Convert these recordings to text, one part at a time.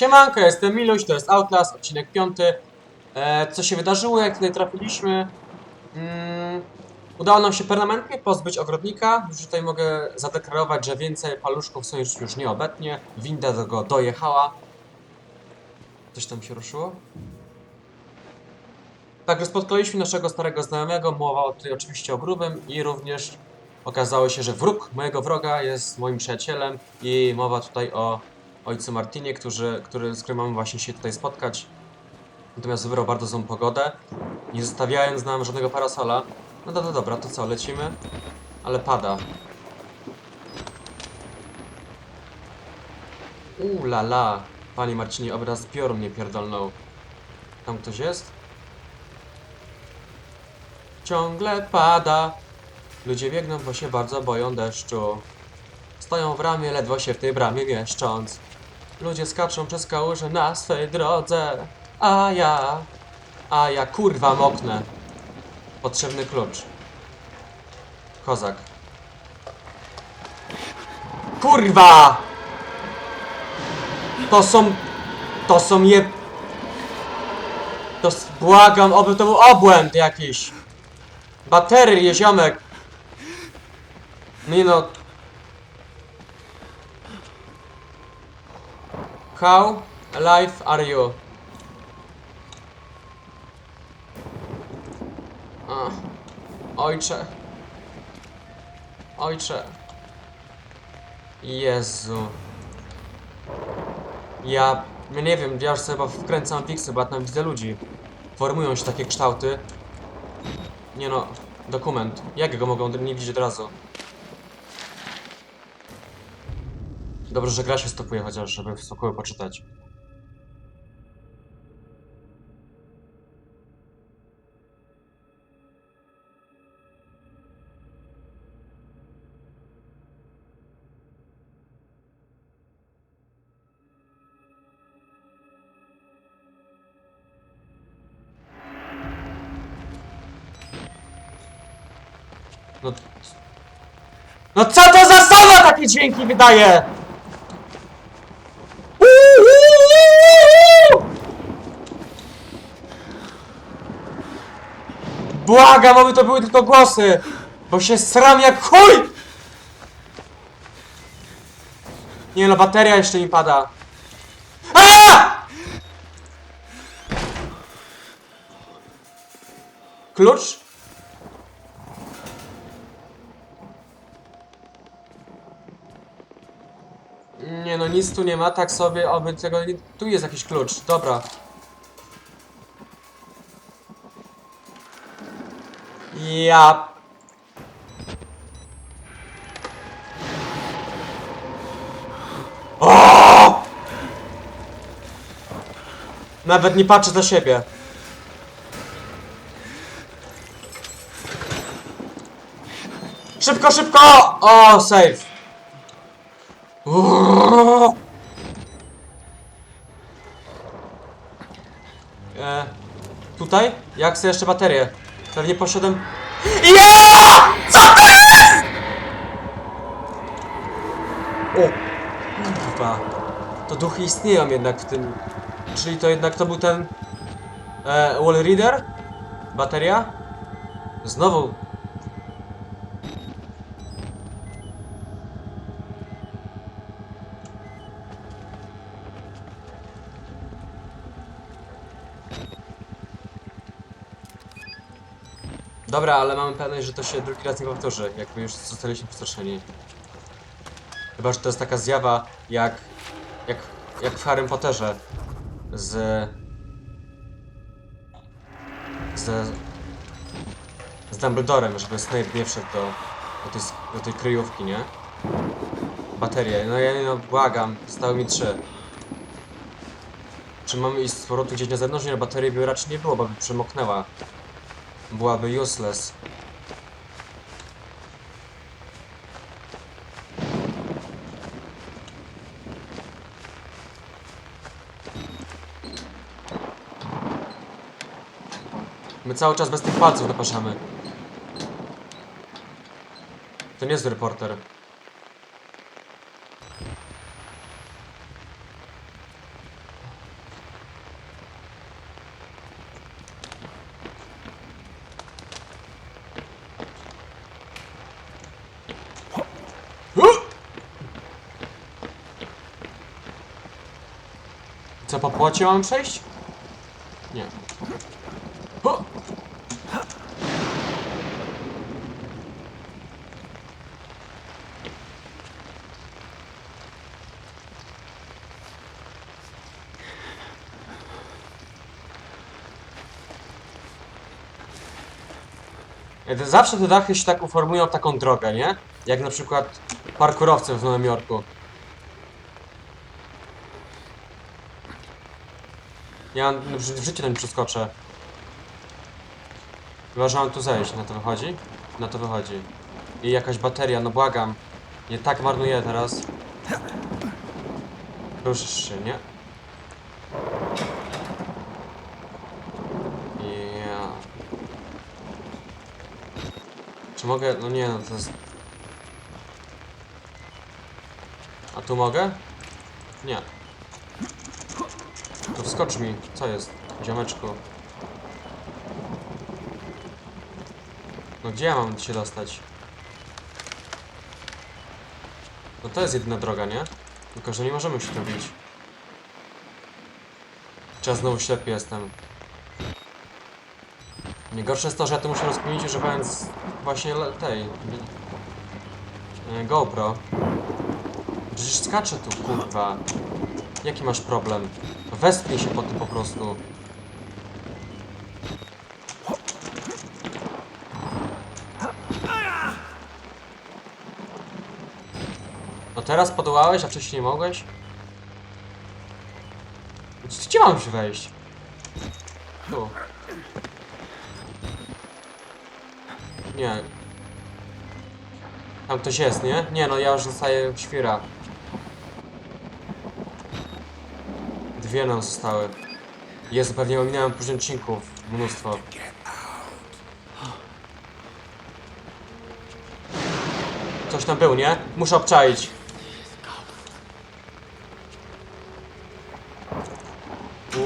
Siemanko, jestem Miluś, to jest Outlast, odcinek piąty. E, co się wydarzyło, jak tutaj trafiliśmy? Mm, udało nam się permanentnie pozbyć ogrodnika. Już tutaj mogę zadeklarować, że więcej paluszków są już, już nie obecnie. Winda do go dojechała. Coś tam się ruszyło? Także spotkaliśmy naszego starego znajomego, mowa tutaj oczywiście o grubym i również okazało się, że wróg mojego wroga jest moim przyjacielem i mowa tutaj o ojcu Martinie, który, który, z którym mamy właśnie się tutaj spotkać. Natomiast wybrał bardzo złą pogodę, nie zostawiając nam żadnego parasola. No dobra, dobra, to co, lecimy? Ale pada. Uuu la la. Panie Marcinie, obraz zbioru mnie pierdolnął. Tam ktoś jest? Ciągle pada. Ludzie biegną, bo się bardzo boją deszczu. Stoją w ramie, ledwo się w tej bramie mieszcząc. Ludzie skaczą przez kałuże na swej drodze. A ja... A ja kurwa moknę. Potrzebny klucz. Kozak. Kurwa! To są... To są je... To... Błagam, oby to był obłęd jakiś. Baterie, ziomek. Nie no. How alive are you? Ojcze. Ojcze. Jezu. Ja... ja nie wiem, ja już sobie wkręcam fiksy, bo ja tam widzę ludzi. Formują się takie kształty. Nie no, dokument. Jak go mogą nie widzieć od razu? Dobrze, że gra się stopuje chociaż, żeby w spokoju poczytać. No... No co to za sama takie dźwięki wydaje? Błagam, aby to były tylko głosy! Bo się sram jak chuj! Nie no, bateria jeszcze mi pada. Klucz? Nie no, nic tu nie ma, tak sobie, oby tego. Tu jest jakiś klucz, dobra. Ja... O! Nawet nie patrzę za siebie. Szybko, szybko! O, save. Uuuu. E, tutaj? Jak chcę jeszcze baterię? Pewnie poszedłem... Ja! Co to jest?! O! Kurwa. To duchy istnieją jednak w tym... Czyli to jednak to był ten... E, wall reader? Bateria? Znowu... Dobra, ale mamy pewność, że to się drugi raz nie powtórzy, jakby już zostaliśmy przestraszeni. Chyba, że to jest taka zjawa jak... jak, jak w Harrym Potterze z... z... z Dumbledorem, żeby Snape nie wszedł do, do, tej, do tej kryjówki, nie? Baterie, no ja no błagam, zostały mi trzy. Czy mamy iść z powrotem gdzieś na zewnątrz? Nie, baterii by raczej nie było, bo by przemoknęła. Byłaby useless. My cały czas bez tych palców napraszamy. To nie jest reporter. Płocie mam przejść? Nie. Ho! E, Zawsze te dachy się tak uformują w taką drogę, nie? Jak na przykład parkurowcy w Nowym Jorku. Ja w, ży- w życiu ten przeskoczę. Chyba, że mam tu zejść, na to wychodzi? Na to wychodzi. I jakaś bateria, no błagam. Nie tak marnuję teraz. Ruszysz się, nie? Ja. Czy mogę? No nie, no to jest... A tu mogę? Nie. To wskocz mi. Co jest? Ziomeczku. No gdzie ja mam się dostać? No to jest jedyna droga, nie? Tylko, że nie możemy się tu bić. Czy ja znowu ślepy jestem? Najgorsze jest to, że ja to muszę rozkminić używając właśnie tej... e, GoPro. Przecież skaczę tu, kurwa. Jaki masz problem? Wespnij się po tym po prostu. No teraz podołałeś, a wcześniej nie mogłeś? Gdzie mam się wejść? Tu. Nie. Tam ktoś jest, nie? Nie, no ja już zostaję świra. Dwie nam zostały. Jezu, pewnie ominąłem później odcinków. Mnóstwo. Coś tam był, nie? Muszę obczaić.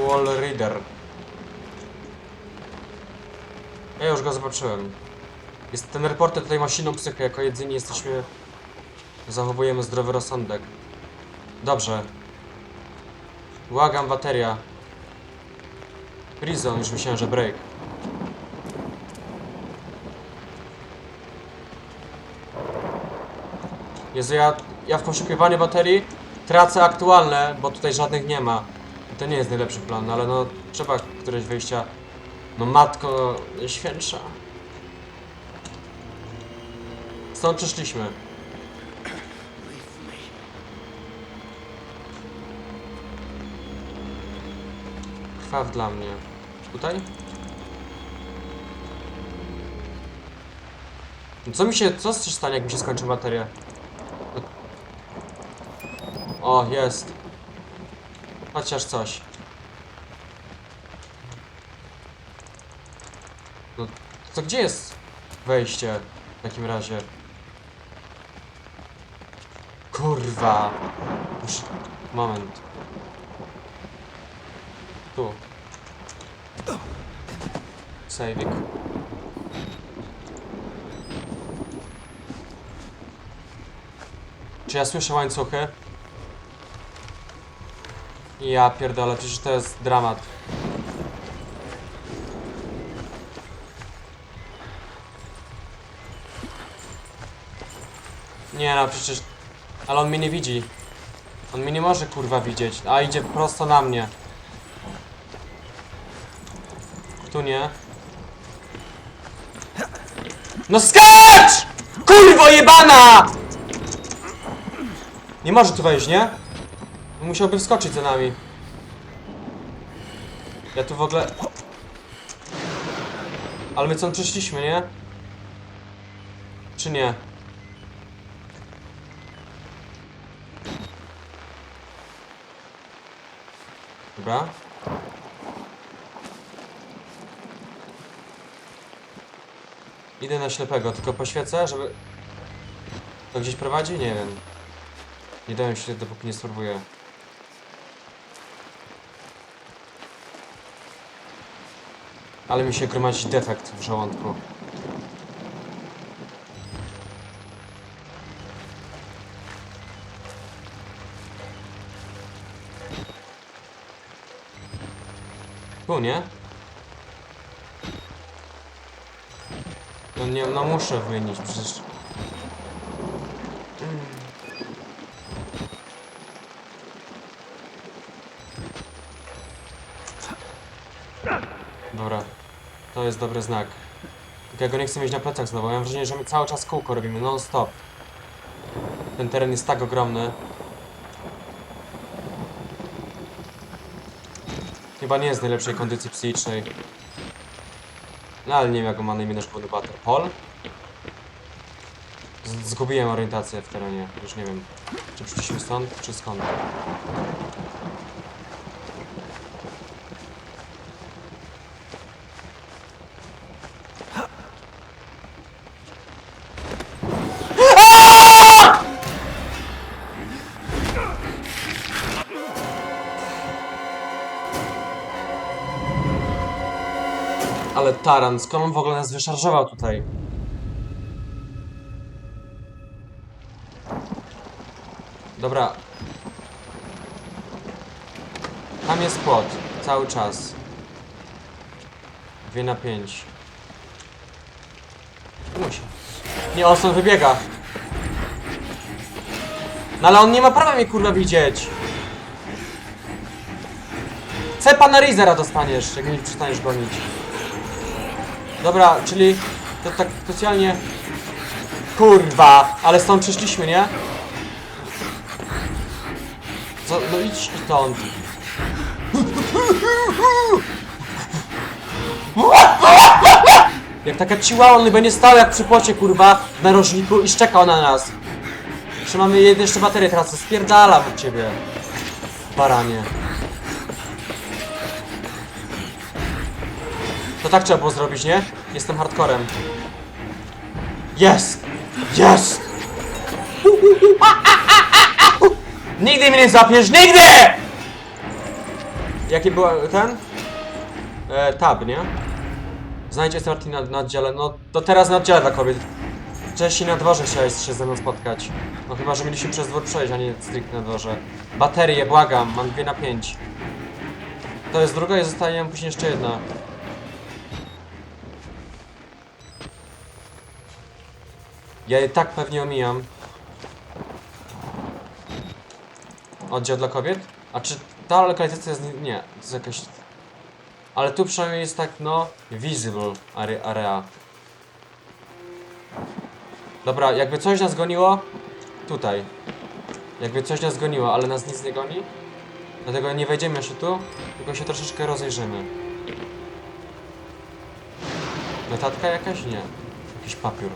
Wall Reader. Ja już go zobaczyłem. Jest ten reporter tutaj ma silną psychę, jako jedyni jesteśmy... Zachowujemy zdrowy rozsądek. Dobrze. Błagam, bateria. Prison, już myślałem, że break. Jezu, ja, ja w poszukiwaniu baterii tracę aktualne, bo tutaj żadnych nie ma. I to nie jest najlepszy plan, ale no trzeba któreś wyjścia. No matko świętsza. Stąd przyszliśmy. Krwaw dla mnie. Tutaj? Co mi się, co się stanie, jak mi się skończy bateria? O, jest. Chociaż coś. No, to gdzie jest wejście w takim razie? Kurwa. Moment. Tu. Sejwik. Czy ja słyszę łańcuchy? Ja pierdolę, przecież to jest dramat. Nie no, przecież... Ale on mnie nie widzi. On mnie nie może kurwa widzieć, a idzie prosto na mnie. Tu nie. No skacz! Kurwo jebana! Nie może tu wejść, nie? Musiałby wskoczyć za nami. Ja tu w ogóle... Ale my co przyszliśmy, nie? Czy nie? Dobra. Idę na ślepego, tylko poświecę, żeby... To gdzieś prowadzi? Nie wiem. Nie dałem się, dopóki nie spróbuję. Ale mi się gromadzi defekt w żołądku. Tu, nie? No nie, no muszę wymienić, przecież... Dobra, to jest dobry znak. Tylko ja go nie chcę mieć na plecach znowu, mam wrażenie, że my cały czas kółko robimy, non stop. Ten teren jest tak ogromny. Chyba nie jest w najlepszej kondycji psychicznej. No ale nie wiem jak go ma na imię nasz główny bater. Paul? Z zgubiłem orientację w terenie, już nie wiem. Czy przyszliśmy stąd, czy skąd? Taran, skąd on w ogóle nas wyszarżował tutaj? Dobra. Tam jest płot. Cały czas. Dwie na pięć. Musi. Nie, on stąd wybiega. No ale on nie ma prawa mnie kurwa widzieć. Cepa na Rizera dostaniesz, jak mnie przestaniesz gonić. Dobra, czyli to tak specjalnie... Kurwa, ale stąd przyszliśmy, nie? Co? No idź stąd. Jak taka ciła, on będzie stał jak przy płocie, kurwa, w narożniku i szczekał na nas. Jeszcze mamy jedne jeszcze baterię tracę, spierdalam od ciebie. Baranie. Tak trzeba było zrobić, nie? Jestem hardcorem. Jest! Jest! Nigdy mnie nie zapiesz, nigdy! Jaki był ten? E, tab, nie? Znajdź S. Martin na, na oddziale. No to teraz na oddziale dla kobiet. Wcześniej na dworze chciałeś się ze mną spotkać. No chyba, że mieliśmy przez dwór przejść, a nie stricte na dworze. Baterie, błagam, mam dwie na pięć. To jest druga i zostanie nam później jeszcze jedna. Ja je tak pewnie omijam. Oddział dla kobiet? A czy ta lokalizacja jest... nie- to jest jakaś... Ale tu przynajmniej jest tak, no... Visible are- area. Dobra, jakby coś nas goniło... Tutaj. Jakby coś nas goniło, ale nas nic nie goni. Dlatego nie wejdziemy jeszcze tu, tylko się troszeczkę rozejrzymy. Notatka jakaś? Nie. Jakiś papier.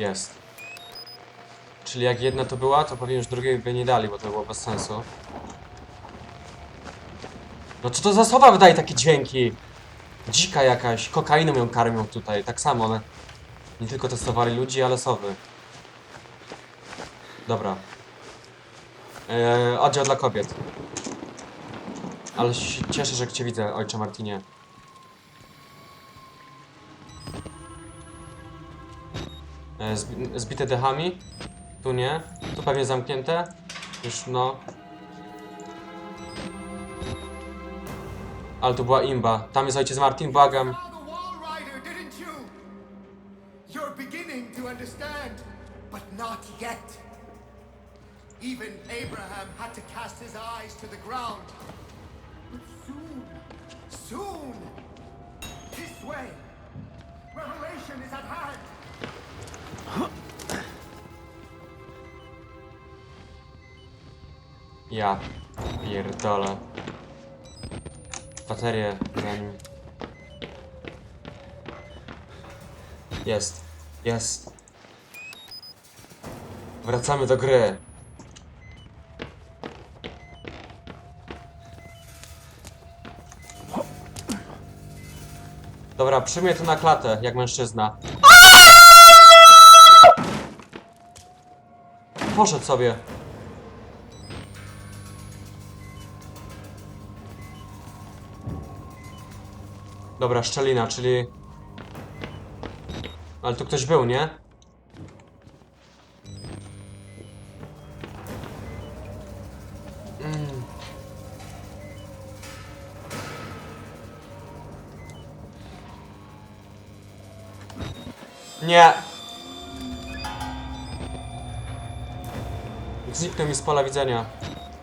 Jest. Czyli jak jedna to była, to pewnie już drugiej by nie dali, bo to było bez sensu. No co to za słowa wydaje takie dźwięki? Dzika jakaś, kokainą ją karmią tutaj, tak samo one. Nie tylko testowali ludzi, ale sowy. Dobra. Eee, oddział dla kobiet. Ale się cieszę, że cię widzę, ojcze Martinie. Zbi- zbite dechami. Tu nie. Tu pewnie zamknięte. Już no. Ale tu była imba. Tam jest ojciec Martin, błagam. Even Abraham had to cast his eyes to the ground. But soon, soon, this way, revelation is at hand. Ja pierdolę. Baterię zanim. Jest. Jest. Wracamy do gry. Dobra, przyjmie to na klatę, jak mężczyzna. Poszedł sobie. Dobra, szczelina, czyli... Ale tu ktoś był, nie? Mm. Nie! Zniknął mi z pola widzenia.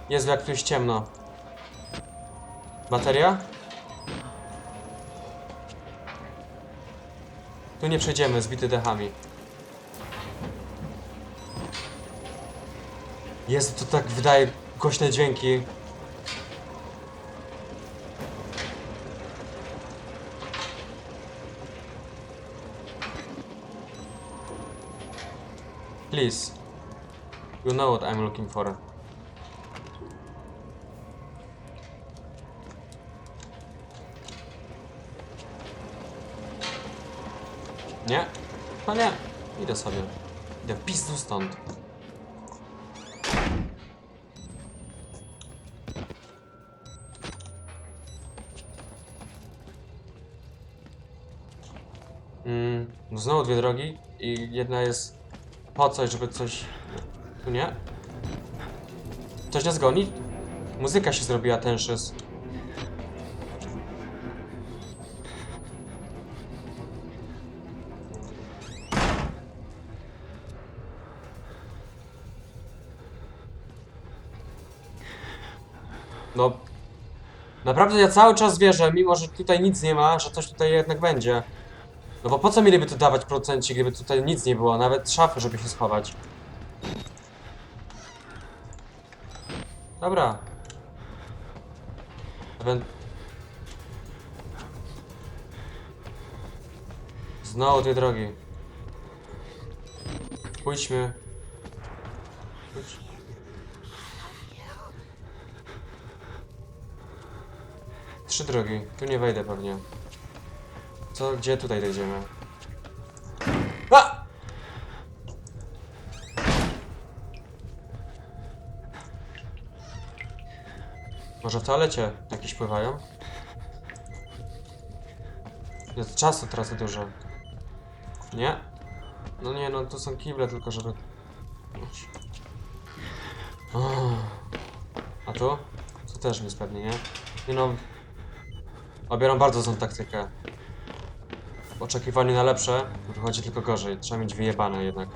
Jezu, jak tu jest ciemno. Bateria? Tu nie przejdziemy, zbity dechami. Jezu, to tak wydaje głośne dźwięki. Please. You know what I'm looking for. Nie? No nie. Idę sobie. Idę w pizdu stąd. Mm, no znowu dwie drogi i jedna jest po coś, żeby coś... Tu nie? Coś nas goni? Muzyka się zrobiła tenszys. No... Naprawdę ja cały czas wierzę, mimo że tutaj nic nie ma, że coś tutaj jednak będzie. No bo po co mieliby tu dawać producenci, gdyby tutaj nic nie było, nawet szafy, żeby się schować. Dobra. Ewen... Znowu tej drogi. Pójdźmy. Pójdź. Trzy drogi. Tu nie wejdę pewnie. Co, gdzie tutaj dojdziemy? Może w toalecie jakieś pływają? Jest czasu tracę dużo. Nie? No nie, no to są kible tylko, żeby... A tu? Tu też nic pewnie, nie? Nie no... Obieram bardzo złą taktykę. W oczekiwaniu na lepsze wychodzi tylko gorzej. Trzeba mieć wyjebane jednak.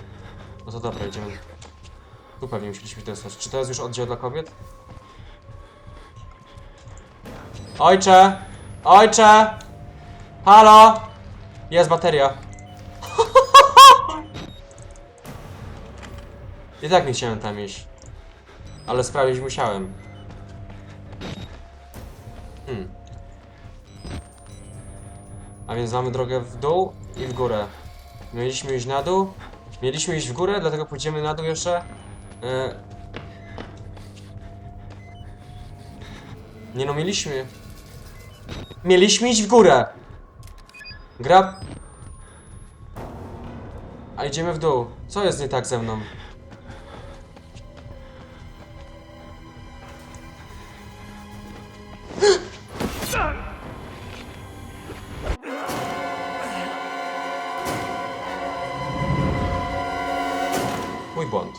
No to dobra, idziemy. Tu pewnie musieliśmy dostać. Czy to jest już oddział dla kobiet? Ojcze! Ojcze! Halo! Jest bateria. I tak nie chciałem tam iść. Ale sprawić musiałem. Hmm. A więc mamy drogę w dół i w górę. Mieliśmy iść na dół. Mieliśmy iść w górę, dlatego pójdziemy na dół jeszcze. E... Nie no, mieliśmy. Mieliśmy iść w górę. Gra. A idziemy w dół. Co jest nie tak ze mną? Mój błąd.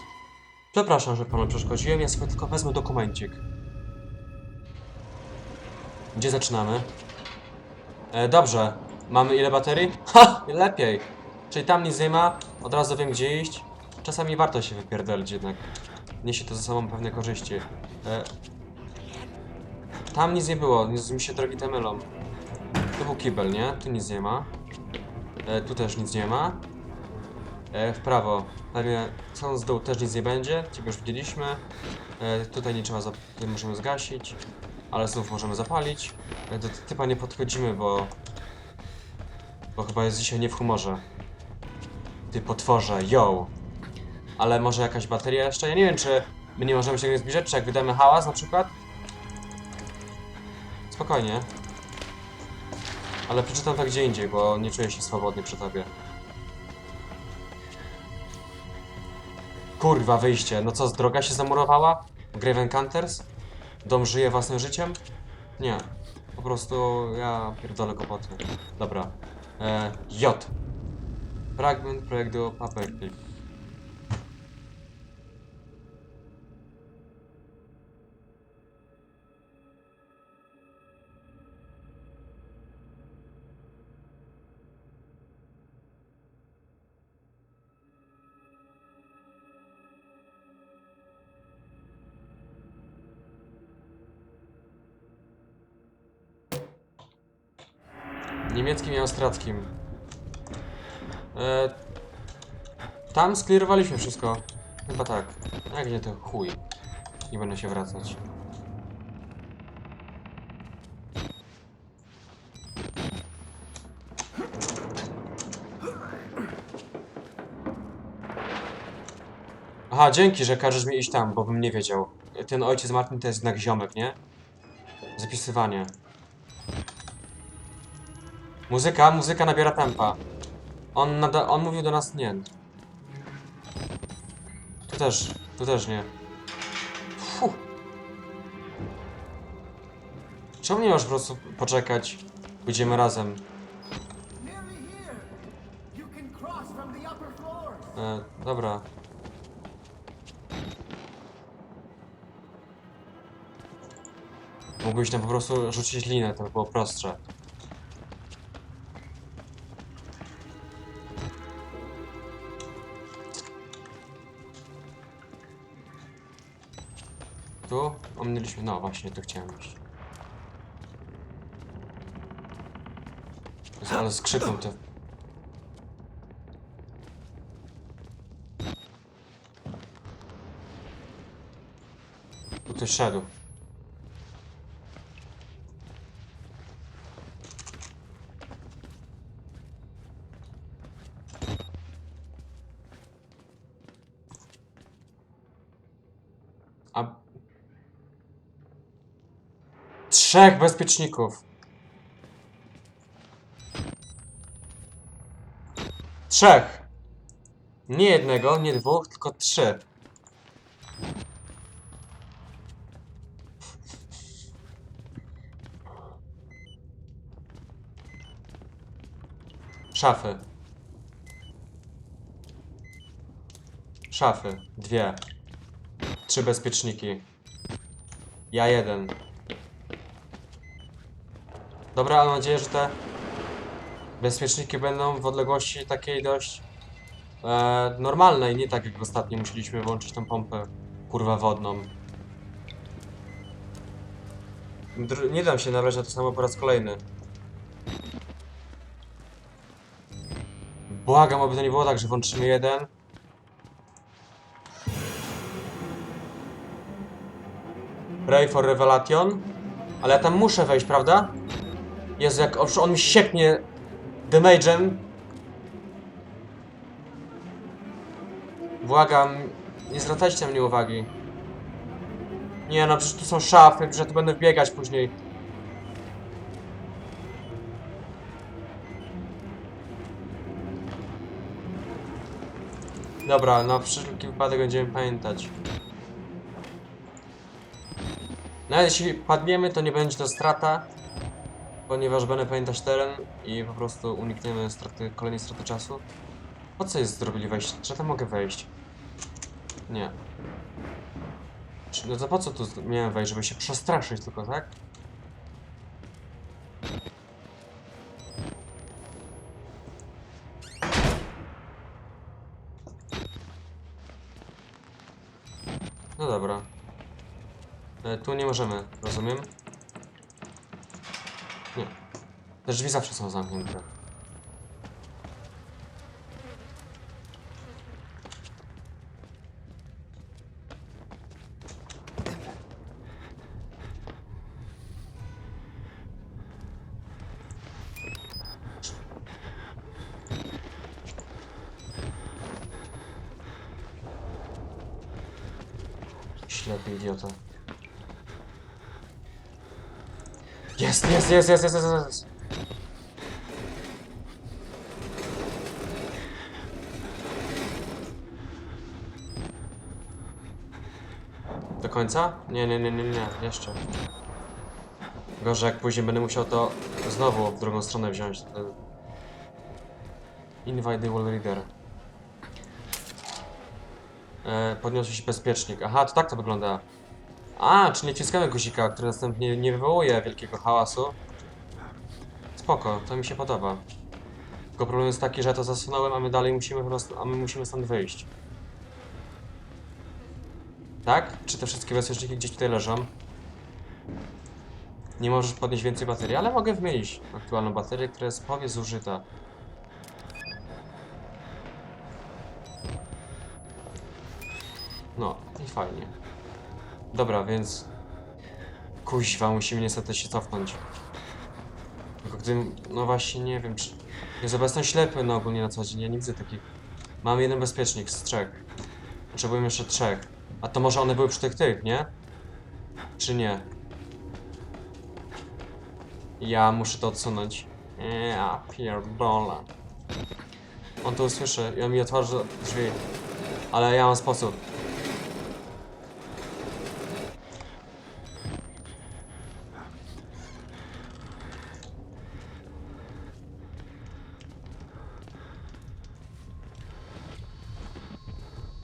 Przepraszam, że panu przeszkodziłem, ja sobie tylko wezmę dokumencik. Gdzie zaczynamy? E, dobrze. Mamy ile baterii? Ha! Lepiej. Czyli tam nic nie ma, od razu wiem gdzie iść. Czasami warto się wypierdolić jednak. Niesie to ze sobą pewne korzyści. E, tam nic nie było, nic mi się drogi te mylą. Tu był kibel, nie? Tu nic nie ma. E, tu też nic nie ma. E, w prawo. Pewnie są z dół też nic nie będzie. Ciebie już widzieliśmy. E, tutaj nie trzeba, zap- tutaj możemy zgasić. Ale znów możemy zapalić. E, do typa nie podchodzimy, bo... Bo chyba jest dzisiaj nie w humorze. Ty potworze, yo! Ale może jakaś bateria jeszcze? Ja nie wiem, czy my nie możemy się do niej zbliżać, czy jak wydamy hałas na przykład? Spokojnie. Ale przeczytam to gdzie indziej, bo nie czuję się swobodny przy tobie. Kurwa, wyjście. No co, droga się zamurowała? Graven Counters? Dom żyje własnym życiem? Nie. Po prostu ja pierdolę głupoty. Dobra. E, J. Fragment projektu Paperclip. Austriackim. E, tam sklirowaliśmy wszystko. Chyba tak. Jak nie to chuj. Nie będę się wracać. Aha, dzięki, że każesz mi iść tam, bo bym nie wiedział. Ten ojciec Martin to jest znak ziomek, nie? Zapisywanie. Muzyka, muzyka nabiera tempa. On, nada, on mówił do nas nie. Tu też, tu też nie. Fuh. Czemu nie możesz po prostu poczekać? Pójdziemy razem. E, dobra. Mógłbyś tam po prostu rzucić linę, to by było prostsze. Tu ominęliśmy, no właśnie, tu chciałem iść. Ale skrzykną te Tu ktoś szedł. A... Trzech bezpieczników. Trzech. Nie jednego, nie dwóch, tylko trzy. Szafy. Szafy. Dwie. Trzy bezpieczniki. Ja jeden. Dobra, mam nadzieję, że te bezpieczniki będą w odległości takiej dość e, normalnej, nie tak jak ostatnio musieliśmy włączyć tą pompę kurwa wodną. Dr nie dam się nabrać na to samo po raz kolejny. Błagam, aby to nie było tak, że włączymy jeden. Pray for Revelation. Ale ja tam muszę wejść, prawda? Jezu, jak on- on mi sieknie damage'em. Błagam, nie zwracajcie na mnie uwagi. Nie no, przecież tu są szafy, że tu będę biegać później. Dobra, na wszelki wypadek będziemy pamiętać. Nawet jeśli padniemy, to nie będzie to strata, ponieważ będę pamiętać teren i po prostu unikniemy straty, kolejnej straty czasu. Po co jest zrobili wejście? Czy ja tam mogę wejść? Nie. No to po co tu miałem wejść? Żeby się przestraszyć tylko, tak? No dobra. E, tu nie możemy, rozumiem? Nie. Te drzwi zawsze są zamknięte. Ślepy idiota. Jest, jest, jest, jest, jest. Końca? Nie, nie, nie, nie, nie, jeszcze. Gorzej jak później będę musiał to znowu w drugą stronę wziąć. Invite the wall reader. E, się bezpiecznik. Aha, to tak to wygląda. A, czyli nie wciskamy guzika, który następnie nie wywołuje wielkiego hałasu. Spoko, to mi się podoba. Tylko problem jest taki, że ja to zasunąłem, a my dalej musimy po prostu, a my musimy stąd wyjść. Tak? Czy te wszystkie bezpieczniki gdzieś tutaj leżą? Nie możesz podnieść więcej baterii, ale mogę wymienić aktualną baterię, która jest powie zużyta. No, i fajnie. Dobra, więc... Kuźwa, musimy niestety się cofnąć. Tylko gdy... No właśnie, nie wiem, czy... Jest obecnie ślepy no ogólnie na co dzień, ja nie widzę takich... Mam jeden bezpiecznik z trzech. Potrzebujemy jeszcze trzech. A to może one były przy tych tych, nie? Czy nie? Ja muszę to odsunąć. Ja pierdolę. On to usłyszy i on mi otworzy drzwi. Ale ja mam sposób.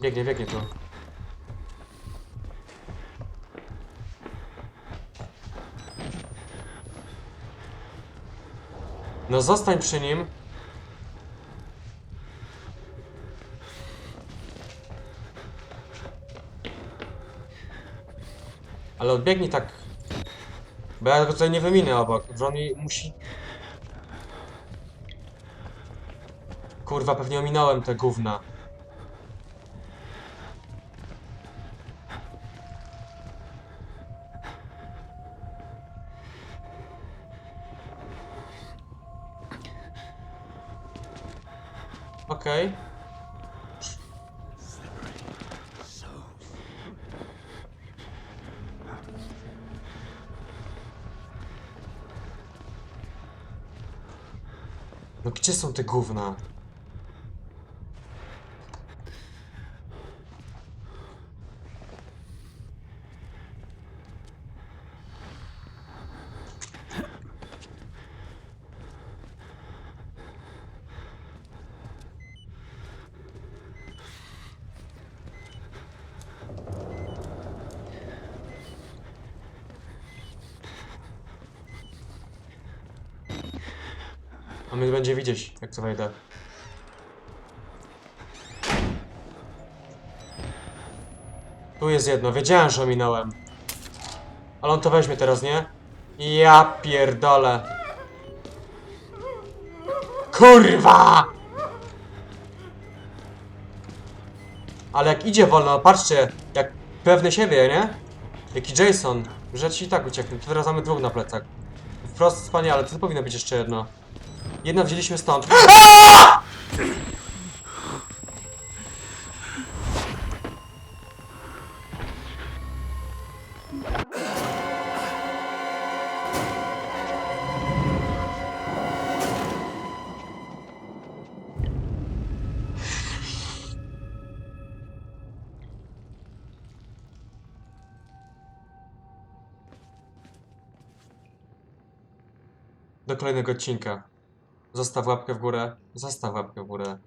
Biegnie, biegnie tu. No zostań przy nim. Ale odbiegnij tak. Bo ja go tutaj nie wyminę obok. Mi musi... Kurwa, pewnie ominąłem te gówna. Okej. No gdzie są te gówna? A mnie będzie widzieć, jak to wejdę. Tu jest jedno, wiedziałem, że ominąłem. Ale on to weźmie teraz, nie? Ja pierdolę. Kurwa! Ale jak idzie wolno, patrzcie, jak pewny siebie, nie? Jaki Jason, że ci i tak ucieknie. Teraz mamy dwóch na plecach. Wprost wspaniale, to powinno być jeszcze jedno. Jedna wzięliśmy stąd. Do kolejnego odcinka. Zostaw łapkę w górę, zostaw łapkę w górę.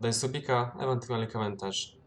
Daj subika, ewentualnie komentarz.